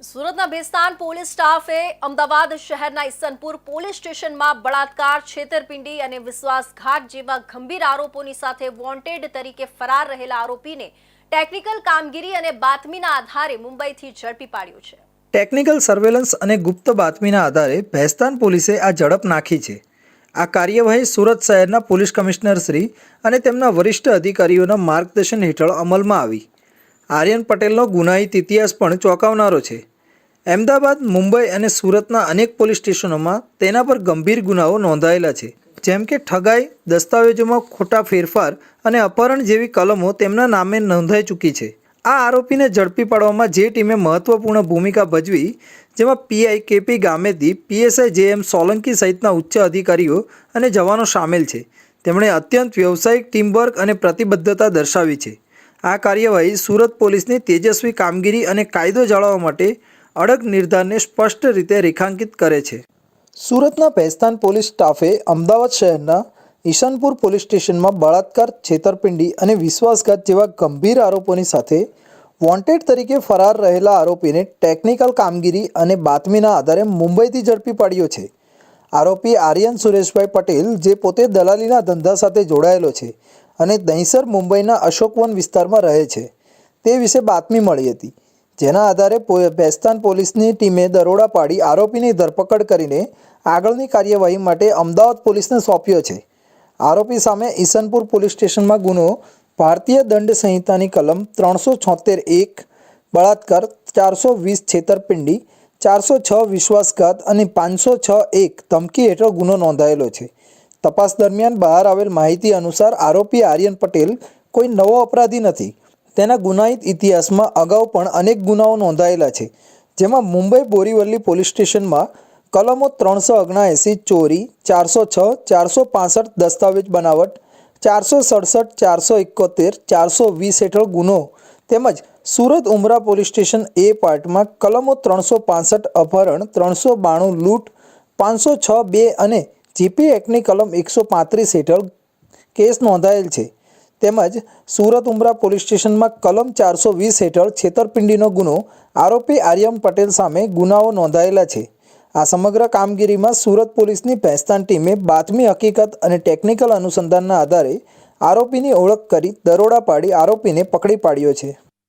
સુરતના ભેસ્તાન પોલીસ સ્ટાફે અમદાવાદ શહેરના ઈસનપુર પોલીસ સ્ટેશનમાં બળાત્કાર, છેતરપિંડી અને વિશ્વાસઘાત જેવા ગંભીર આરોપોની સાથે વોન્ટેડ તરીકે ફરાર રહેલા આરોપીને ટેકનિકલ કામગીરી અને બાતમીના આધારે મુંબઈથી ઝડપી પાડ્યો છે. ટેકનિકલ સર્વેલન્સ અને ગુપ્ત બાતમીના આધારે ભેસ્તાન પોલીસે આ ઝડપ નાખી છે. આ કાર્યવાહી સુરત શહેરના પોલીસ કમિશનર શ્રી અને તેમના વરિષ્ઠ અધિકારીઓના માર્ગદર્શન હેઠળ અમલમાં આવી. આર્યન પટેલનો ગુનાહિત ઇતિહાસ પણ ચોંકાવનારો છે. અમદાવાદ, મુંબઈ અને સુરતના અનેક પોલીસ સ્ટેશનોમાં તેના પર ગંભીર ગુનાઓ નોંધાયેલા છે. જેમ કે ઠગાઈ, દસ્તાવેજોમાં ખોટા ફેરફાર અને અપહરણ જેવી કલમો તેમના નામે નોંધાઈ ચૂકી છે. આ આરોપીને ઝડપી પાડવામાં જે ટીમે મહત્વપૂર્ણ ભૂમિકા ભજવી, જેમાં પીઆઈ કેપી ગામેતી પીએસઆઈ જે એમ સોલંકી સહિતના ઉચ્ચ અધિકારીઓ અને જવાનો સામેલ છે. તેમણે અત્યંત વ્યવસાયિક ટીમવર્ક અને પ્રતિબદ્ધતા દર્શાવી છે. આ કાર્યવાહી સુરત પોલીસની તેજસ્વી કામગીરી અને કાયદો જાળવવા માટે અડગ નિર્ધારને સ્પષ્ટ રીતે રેખાંકિત કરે છે. સુરતના પહેસ્તાન પોલીસ સ્ટાફે અમદાવાદ શહેરના ઈશાનપુર પોલીસ સ્ટેશનમાં બળાત્કાર, છેતરપિંડી અને વિશ્વાસઘાત જેવા ગંભીર આરોપોની સાથે વોન્ટેડ તરીકે ફરાર રહેલા આરોપીને ટેકનિકલ કામગીરી અને બાતમીના આધારે મુંબઈથી ઝડપી પાડ્યો છે. આરોપી આર્યન સુરેશભાઈ પટેલ, જે પોતે દલાલીના ધંધા સાથે જોડાયેલો છે અને દહીસર મુંબઈના અશોકવન વિસ્તારમાં રહે છે, તે વિશે બાતમી મળી હતી. જેના આધારે ભેસ્તાન પોલીસની ટીમે દરોડા પાડી આરોપીની ધરપકડ કરીને આગળની કાર્યવાહી માટે અમદાવાદ પોલીસને સોંપ્યો છે. આરોપી સામે ઈસનપુર પોલીસ સ્ટેશનમાં ગુનો, ભારતીય દંડ સંહિતાની કલમ ત્રણસો છોતેર એક, બળાત્કાર ચારસો વીસ છેતરપિંડી, ચારસો છ વિશ્વાસઘાત અને પાંચસો છ એક ધમકી હેઠળ ગુનો નોંધાયેલો છે. તપાસ દરમિયાન બહાર આવેલ માહિતી અનુસાર આરોપી આર્યન પટેલ કોઈ નવો અપરાધી નથી. તેના ગુનાહિત ઇતિહાસમાં અગાઉ પણ અનેક ગુનાઓ નોંધાયેલા છે, જેમાં મુંબઈ બોરીવલી પોલીસ સ્ટેશનમાં કલમો ત્રણસો ઓગણએંસી ચોરી, ચારસો છ, ચારસો પાસઠ દસ્તાવેજ બનાવટ, ચારસો સડસઠ, ચારસો એકોતેર, ચારસો વીસ હેઠળ ગુનો, તેમજ Surat Umra police station A પાર્ટમાં કલમો ત્રણસો પાસઠ અપહરણ, ત્રણસો બાણું લૂંટ, પાંચસો છ બે અને જીપી એક્ટની કલમ એકસો પાંત્રીસ હેઠળ કેસ નોંધાયેલ છે. તેમજ સુરત ઉમરા પોલીસ સ્ટેશનમાં કલમ ચારસો વીસ હેઠળ છેતરપિંડીનો ગુનો આરોપી આર્યમ પટેલ સામે ગુનાઓ નોંધાયેલા છે. આ સમગ્ર કામગીરીમાં સુરત પોલીસની ભેસ્તાન ટીમે બાતમી હકીકત અને ટેકનિકલ અનુસંધાનના આધારે આરોપીની ઓળખ કરી દરોડા પાડી આરોપીને પકડી પાડ્યો છે.